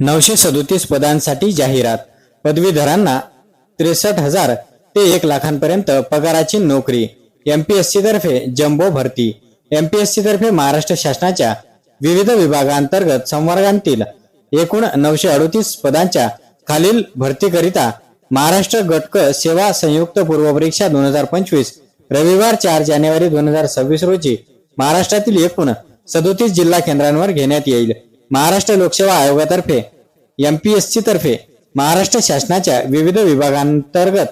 नऊशे सदोतीस पदांसाठी जाहिरात. पदवीधरांना त्रेसष्ट हजार ते एक लाखांपर्यंत पगाराची नोकरी. एमपीएससी तर्फे जम्बो भरती. एमपीएससी तर्फे महाराष्ट्र शासनाच्या विविध विभागांतर्गत संवर्गांतील एकूण नऊशे अडोतीस पदांच्या खालील भरतीकरिता महाराष्ट्र गटक सेवा संयुक्त पूर्व परीक्षा दोन हजार पंचवीस रविवार चार जानेवारी दोन हजार सव्वीस रोजी महाराष्ट्रातील एकूण सदोतीस जिल्हा केंद्रांवर घेण्यात येईल. महाराष्ट्र लोकसेवा आयोगातर्फे एमपीएससी तर्फे महाराष्ट्र शासनाच्या विविध विभागांतर्गत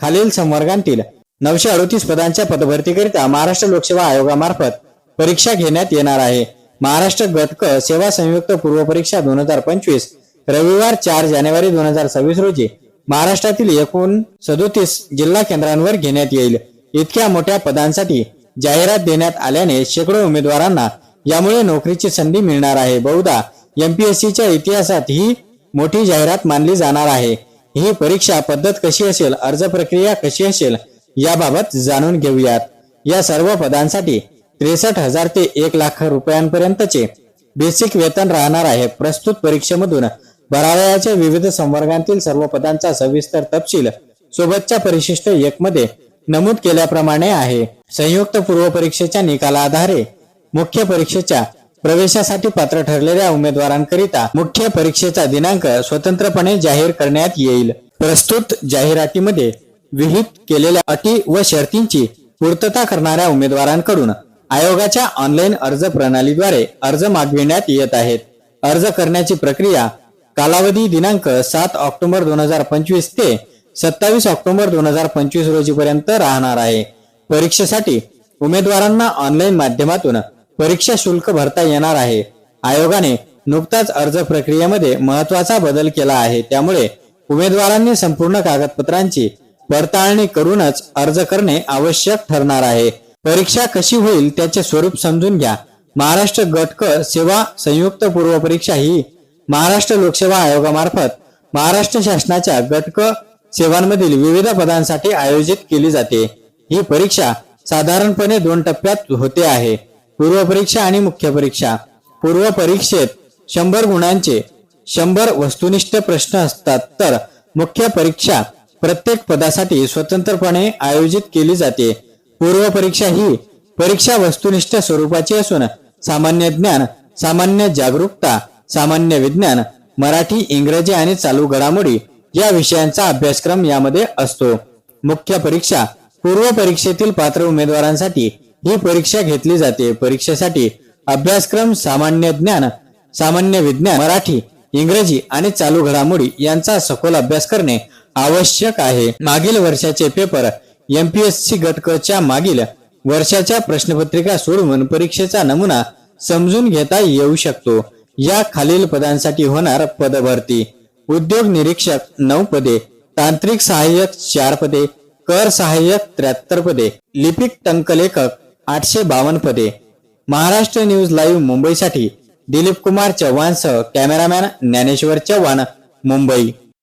खालील संवर्गांतील नऊशे अडोतीस पदांच्या पदभरतीकरिता महाराष्ट्र लोकसेवा आयोगामार्फत परीक्षा घेण्यात येणार आहे. महाराष्ट्र गटक सेवा संयुक्त पूर्व परीक्षा दोन हजार पंचवीस रविवार चार जानेवारी दोन हजार सव्वीस रोजी महाराष्ट्रातील एकूण सदोतीस जिल्हा केंद्रांवर घेण्यात येईल. इतक्या मोठ्या पदांसाठी जाहिरात देण्यात आल्याने शेकडो उमेदवारांना यामुळे नोकरीची संधी मिळणार आहे. बहुधा एमपीएससीच्या इतिहासात ही मोठी जाहिरात मानली जाणार आहे. ही परीक्षा पद्धत कशी असेल अर्ज प्रक्रिया कशी असेल याबाबत जाणून घेऊयात. या सर्व पदांसाठी त्रेसष्ट हजार ते एक लाख रुपयांपर्यंतचे बेसिक वेतन राहणार आहे. प्रस्तुत परीक्षेमधून भरावयाच्या विविध संवर्गांतील सर्व पदांचा सविस्तर तपशील सोबतच्या परिशिष्ट एक मध्ये नमूद केल्याप्रमाणे आहे. संयुक्त पूर्व परीक्षेच्या निकालाआधारे मुख्य परीक्षेच्या प्रवेशासाठी पात्र ठरलेल्या उमेदवारांकरिता मुख्य परीक्षेचा दिनांक स्वतंत्रपणे जाहीर करण्यात येईल. प्रस्तुत जाहिरातीमध्ये विहित केलेल्या अटी व शर्तींची पूर्तता करणाऱ्या उमेदवारांकडून आयोगाच्या ऑनलाईन अर्ज प्रणालीद्वारे अर्ज मागविण्यात येत आहेत. अर्ज करण्याची प्रक्रिया कालावधी दिनांक सात ऑक्टोबर दोन हजार पंचवीस ते सत्तावीस ऑक्टोबर दोन हजार पंचवीस रोजीपर्यंत राहणार आहे. परीक्षेसाठी उमेदवारांना ऑनलाईन माध्यमातून परीक्षा शुल्क भरता येणार आहे. आयोगाने नुकताच अर्ज प्रक्रियेमध्ये महत्त्वाचा बदल केला आहे. त्यामुळे उमेदवारांनी संपूर्ण कागदपत्रांची पडताळणी करूनच अर्ज करणे आवश्यक ठरणार आहे. परीक्षा कशी होईल त्याचे स्वरूप समजून घ्या. महाराष्ट्र गटक सेवा संयुक्त पूर्व परीक्षा ही महाराष्ट्र लोकसेवा आयोगामार्फत महाराष्ट्र शासनाच्या गटक सेवांमधील विविध पदांसाठी आयोजित केली जाते. ही परीक्षा साधारणपणे दोन टप्प्यात होते आहे. पूर्वपरीक्षा आणि मुख्य परीक्षा पूर्व परीक्षेत शंभर गुणांचे शंभर वस्तुनिष्ठ प्रश्न असतात. तर मुख्य परीक्षा प्रत्येक पदासाठी स्वतंत्रपणे आयोजित केली जाते. पूर्व परीक्षा ही परीक्षा वस्तुनिष्ठ स्वरूपाची असून सामान्य ज्ञान सामान्य जागरूकता सामान्य विज्ञान मराठी इंग्रजी आणि चालू घडामोडी या विषयांचा अभ्यासक्रम यामध्ये असतो. मुख्य परीक्षा पूर्व परीक्षेतील पात्र उमेदवारांसाठी ही परीक्षा घेतली जाते. परीक्षेसाठी अभ्यासक्रम सामान्य ज्ञान सामान्य विज्ञान मराठी इंग्रजी आणि चालू घडामोडी यांचा सखोल अभ्यास करणे आवश्यक आहे. मागील वर्षाचे पेपर एमपीएससी गटकच्या मागील वर्षाच्या प्रश्नपत्रिका सोडवून परीक्षेचा नमुना समजून घेता येऊ शकतो. या खालील पदांसाठी होणार पदभरती. उद्योग निरीक्षक नऊ पदे तांत्रिक सहाय्यक चार पदे कर सहाय्यक त्र्याहत्तर पदे. लिपिक टंकलेखक आठशे बावन्न पदे. महाराष्ट्र न्यूज लाईव्ह मुंबईसाठी दिलीप कुमार चव्हाणसह कॅमेरामॅन ज्ञानेश्वर चव्हाण मुंबई.